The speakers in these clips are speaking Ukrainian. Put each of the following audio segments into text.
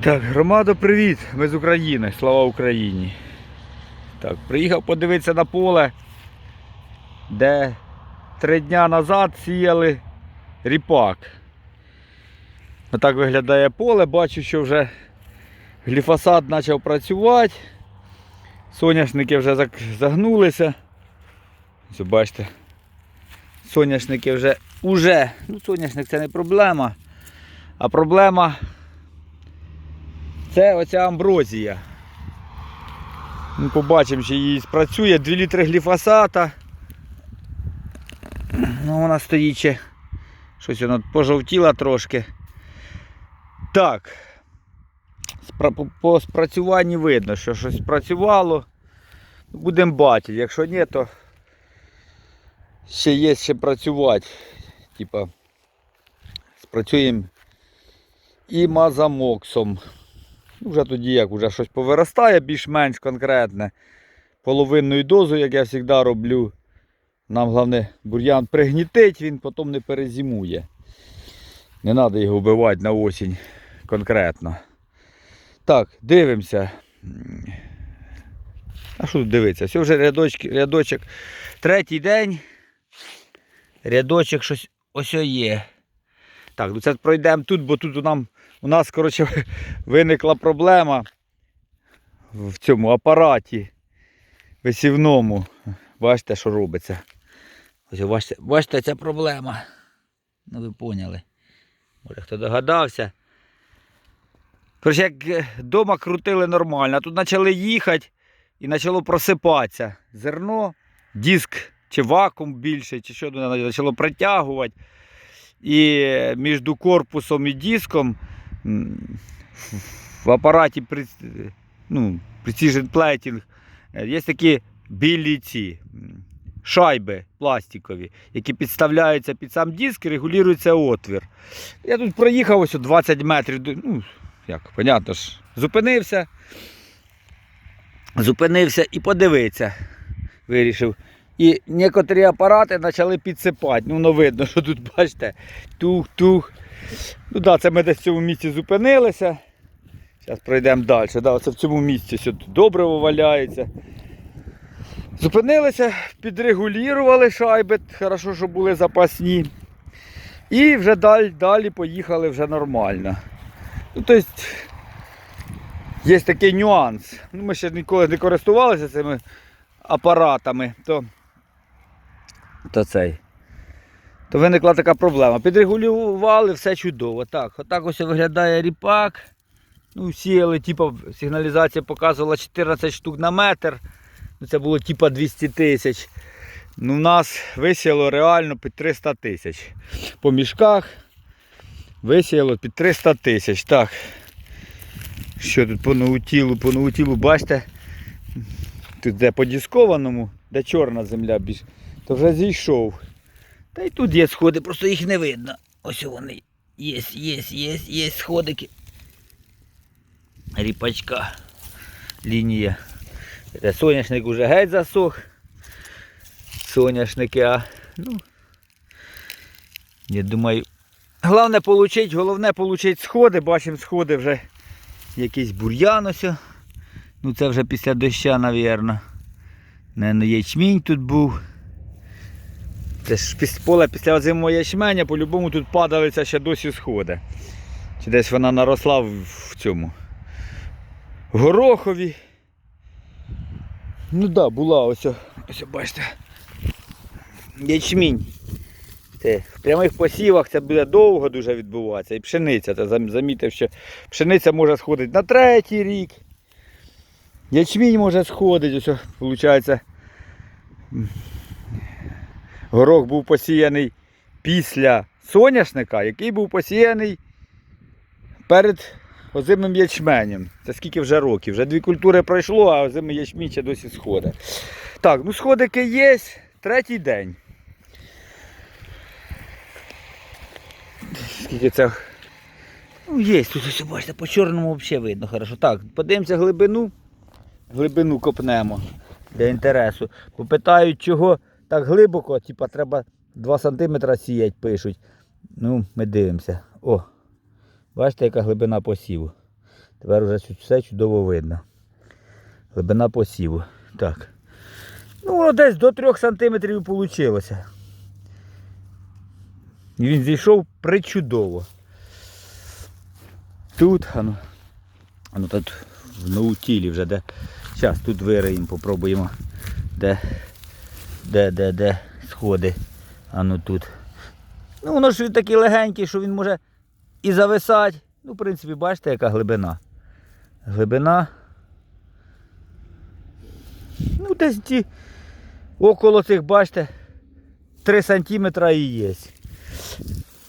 Так, громадо, привіт! Ми з України. Слава Україні. Так, приїхав подивитися на поле, де три дня назад сіяли ріпак. Отак виглядає поле, бачу, що вже гліфосат почав працювати. Соняшники вже загнулися. Ось бачите. Соняшники вже, уже, ну соняшник це не проблема, а проблема це оця амброзія. Ну, побачимо, чи її спрацює. 2 літри гліфосата. Ну, вона стоїть ще. Щось вона пожовтіла трошки. Так. По спрацюванні видно, що щось спрацювало. Будемо бачити. Якщо ні, то ще є ще працювати. Типа спрацюємо і мазамоксом. Ну, Вже тоді як вже щось повиростає більш-менш конкретне. Половинною дозу, як я завжди роблю. Нам головне бур'ян пригнітить, він потім не перезимує. Не треба його вбивати на осінь конкретно. Так, дивимося. А що тут дивитися? Все вже рядочки, рядочок. Третій день. Рядочок щось ось є. Так, ну це пройдемо тут, бо тут нам у нас, коротше, виникла проблема в цьому апараті висівному. Бачите, що робиться. Бачите, бачите, ця проблема. Ну ви поняли. Може хто догадався. Коротше, як вдома крутили нормально, тут почали їхати і почало просипатися. Зерно, диск чи вакуум більше, чи що почало притягувати. І між корпусом і диском в апараті ну, Precision Plating е, є такі білі ці шайби пластикові, які підставляються під сам диск і регулюється отвір. Я тут проїхав ось 20 метрів, ну, як, понятно ж, зупинився. Зупинився і подивився. Вирішив. І некоторі апарати почали підсипати. Ну, воно видно, що тут, бачите, тух-тух. Ну да, це ми десь в цьому місці зупинилися. Зараз пройдемо далі. Да, оце в цьому місці тут валяється. Зупинилися, підрегулювали шайби, хорошо, що були запасні. І вже далі, далі поїхали вже нормально. Ну, тобто, є такий нюанс. Ну, ми ще ніколи не користувалися цими апаратами, то, то цей. То виникла така проблема. Підрегулювали, все чудово. Так, отак ось виглядає ріпак. Ну, сіяли, типу, сигналізація показувала 14 штук на метр. Ну, це було типу 200 тисяч. Ну, у нас висіяло реально під 300 тисяч. По мішках висіяло під 300 тисяч. Так. Що тут по наутілу, по наутілу, бачите? Тут де по дискованому, де чорна земля більш, то вже зійшов. Та й тут є сходи, просто їх не видно. Ось вони. Є, є, є, є сходики. Ріпачка. Лінія. Це соняшник уже геть засох. Соняшники, а ну. Я думаю. Головне получить, головне получить сходи. Бачимо сходи вже якийсь бур'ян ось. Ну це вже після доща, мабуть. Наверно, ячмінь тут був. Це ж поле після озимого ячменя, по-любому тут падалиця ще досі сходи. Чи десь вона наросла в, цьому. Горохові. Ну так, да, була ось, ось бачите. Ячмінь. Це, в прямих посівах це буде довго дуже відбуватися. І пшениця, це замітив, що пшениця може сходити на третій рік. Ячмінь може сходити, ось, виходить. Горох був посіяний після соняшника, який був посіяний перед озимим ячменем. Це скільки вже років? Вже дві культури пройшло, а озимий ячмінь ще досі сходить. Так, ну сходики є, третій день. Скільки це? Ну, є, тут ось бачите, по чорному взагалі видно хорошо. Так, подивимося глибину. Глибину копнемо для інтересу. Попитають, чого так глибоко, типа треба 2 см сіять, пишуть. Ну, ми дивимося. О, бачите, яка глибина посіву. Тепер вже все чудово видно. Глибина посіву. Так. Ну, десь до 3 см вийшло. І він зійшов причудово. Тут, ану, ану тут в наутілі вже де. Зараз тут вириємо, попробуємо. Де, де, де, де сходи. Ану тут. Ну, воно ж він такий легенький, що він може і зависати. Ну, в принципі, бачите, яка глибина. Глибина. Ну, десь ті около цих, бачите, 3 сантиметра і є.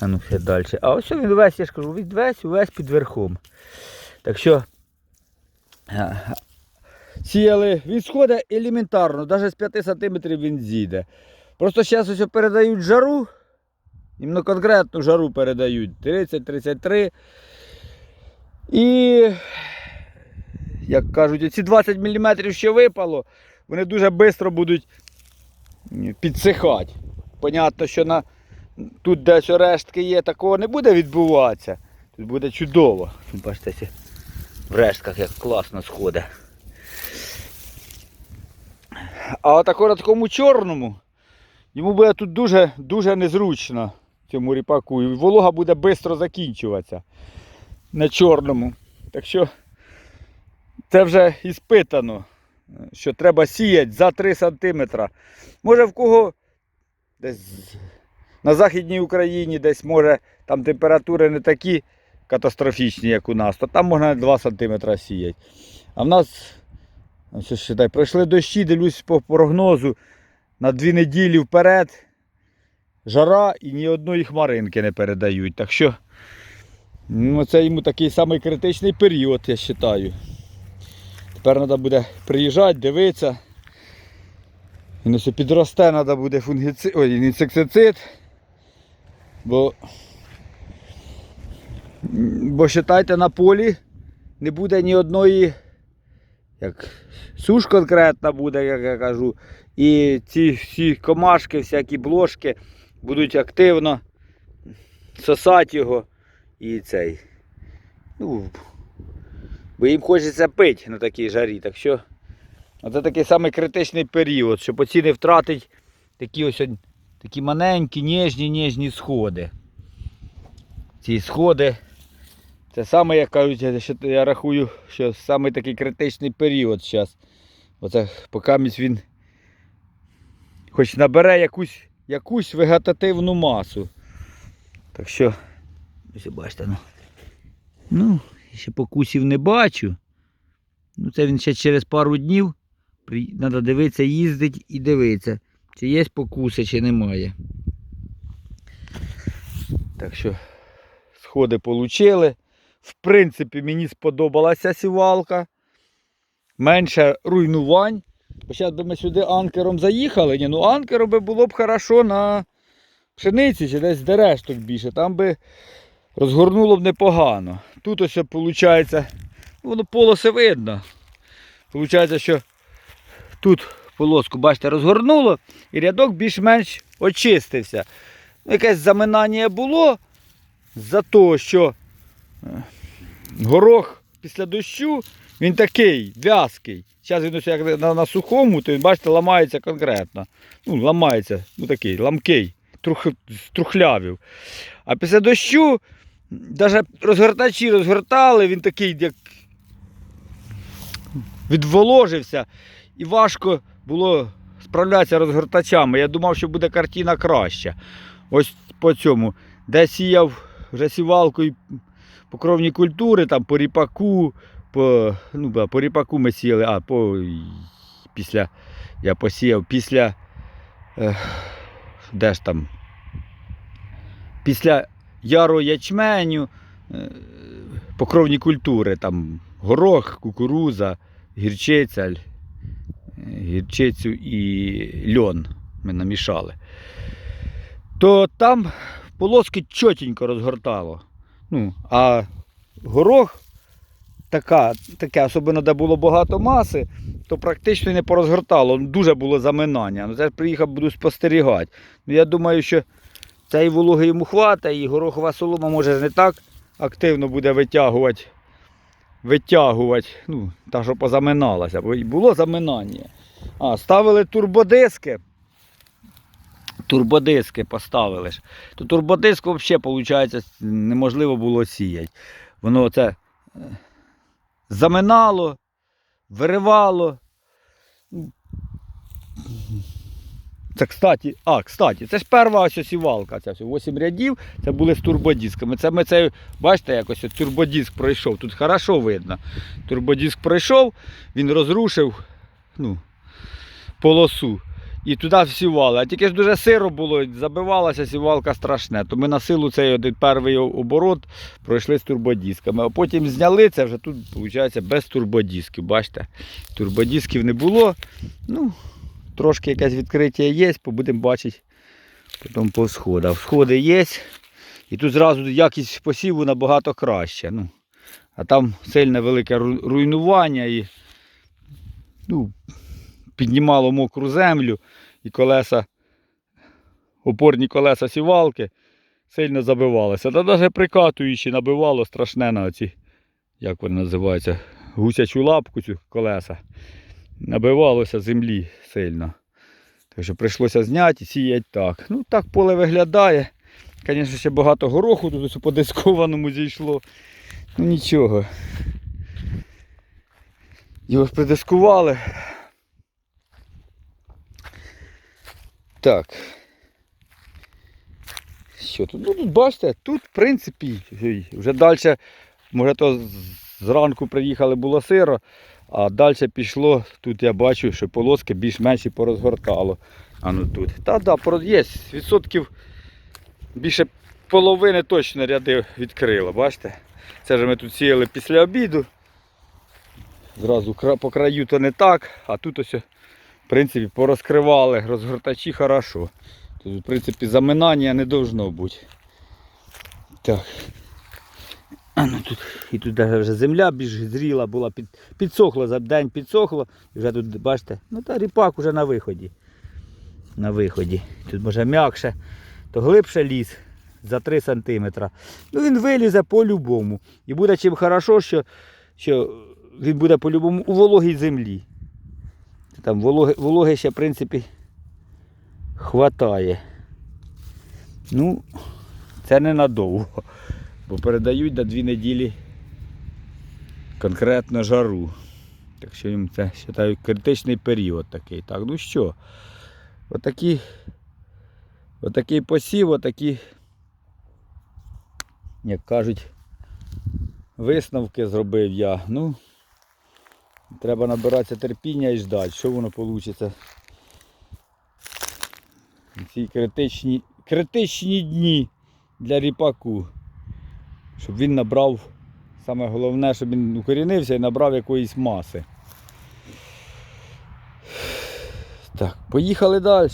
А ну ще далі. А ось він весь, я ж кажу, весь, весь під верхом. Так що сіяли, він сходить елементарно, навіть з 5 сантиметрів він зійде. Просто зараз ось передають жару. Іменно конкретну жару передають 30-33. І, як кажуть, ці 20 мм що випало, вони дуже швидко будуть підсихати. Понятно, що на, тут десь рештки є, такого не буде відбуватися. Тут буде чудово. Бачите, в рештках як класно сходить. А отако на такому чорному йому буде тут дуже, дуже незручно цьому ріпаку. І волога буде швидко закінчуватися на чорному. Так що це вже іспитано, що треба сіяти за 3 см. Може в кого десь на Західній Україні, десь може там температури не такі катастрофічні, як у нас, то там можна 2 см сіяти. А в нас, ось считай, пройшли дощі, дивлюсь по прогнозу на 2 неділі вперед. Жара і ні одної хмаринки не передають. Так що ну, це йому такий самий критичний період, я вважаю. Тепер треба буде приїжджати, дивитися. Він ось підросте, треба буде фунгіцид, ой, інсектицид. Бо, бо считайте, на полі не буде ні одної, як суш конкретна буде, як я кажу. І ці всі комашки, всякі блошки будуть активно сосати його і цей. Ну, бо їм хочеться пити на такій жарі. Так що це такий самий критичний період, щоб оці не втратить такі ось такі маленькі, ніжні, ніжні сходи. Ці сходи. Це саме, як кажуть, що- я рахую, що саме такий критичний період зараз. Оце поки він хоч набере якусь, якусь вегетативну масу. Так що, ось бачите, ну. Ну, ще покусів не бачу. Ну, це він ще через пару днів. Треба дивитися, їздить і дивитися, чи є покуси, чи немає. Так що сходи отримали. В принципі, мені сподобалася сівалка. Менше руйнувань. Зараз би ми сюди анкером заїхали. Ні, ну анкером би було б хорошо на пшениці чи десь де решток більше. Там би розгорнуло б непогано. Тут ось виходить, воно полоси видно. Получається, що тут полоску, бачите, розгорнуло і рядок більш-менш очистився. Ну, Якесь заминання було за того, що горох після дощу він такий в'язкий. Зараз він як на, на сухому, то він, бачите, ламається конкретно. Ну, ламається, ну такий, ламкий, трух, трухлявів. А після дощу, навіть розгортачі розгортали, він такий, як відволожився і важко було справлятися розгортачами. Я думав, що буде картина краща. Ось по цьому. Де сіяв вже сівалкою покровні культури, там по ріпаку, по, ну, по ріпаку ми сіяли, а по, після, я посіяв після, е, де ж там, після яру ячменю, е, покровні культури, там горох, кукуруза, гірчиця, гірчицю і льон ми намішали. То там полоски чотенько розгортало. Ну, а горох така, таке, особливо де було багато маси, то практично не порозгортало. Дуже було заминання. Ну, це приїхав, буду спостерігати. Ну, я думаю, що цієї вологи йому хватає, і горохова солома може не так активно буде витягувати витягувати, ну, та, що позаминалася, бо було заминання. А, ставили турбодиски. Турбодиски поставили. То турбодиск взагалі, виходить, неможливо було сіяти. Воно це е, заминало, виривало. Це, кстати, а, кстати, це ж перша ось сівалка, ця все, 8 рядів, це були з турбодисками. Це ми це, бачите, якось турбодиск пройшов. Тут хорошо видно. Турбодиск пройшов, він розрушив ну, полосу. І туди всівали. А тільки ж дуже сиро було, забивалася сівалка страшне. То ми на силу цей один перший оборот пройшли з турбодисками. А потім зняли це вже тут, виходить, без турбодисків. Бачите, турбодисків не було. Ну, трошки якесь відкриття є, будемо бачити потім по сходах. Сходи є. І тут зразу якість посіву набагато краще. Ну, а там сильне велике руйнування і ну, піднімало мокру землю і колеса, опорні колеса сівалки сильно забивалися. Та навіть прикатуючи набивало страшне на оці, як вони називаються, гусячу лапку цю колеса. Набивалося землі сильно. Так що прийшлося зняти і сіяти так. Ну так поле виглядає. Звісно, ще багато гороху тут по дискованому зійшло. Ну нічого. Його придискували. Так. Що тут? Ну тут бачите, тут в принципі вже далі, може то зранку приїхали було сиро, а далі пішло, тут я бачу, що полоски більш-менш порозгортало. А ну тут. Та да, про- є відсотків більше половини точно ряди відкрило, бачите? Це ж ми тут сіяли після обіду. Зразу по краю то не так, а тут ось, принципі, порозкривали розгортачі хорошо. Тут, в принципі, заминання не должно бути. Так. А ну тут, і тут вже земля більш зріла була, під, підсохла, за день підсохло. І вже тут, бачите, ну та ріпак уже на виході. На виході. Тут може м'якше, то глибше ліс за 3 см. Ну він вилізе по-любому. І буде чим хорошо, що, що він буде по-любому у вологій землі. Там вологи, ще, в принципі, хватає. Ну, це ненадовго. Бо передають на дві неділі конкретно жару. Так що їм це вважаю критичний період такий. Так, ну що, отакі, отакий посів, отакі, як кажуть, висновки зробив я. Ну, треба набиратися терпіння і ждати, що воно вийде. Ці критичні, критичні дні для ріпаку. Щоб він набрав, саме головне, щоб він укорінився і набрав якоїсь маси. Так, поїхали далі.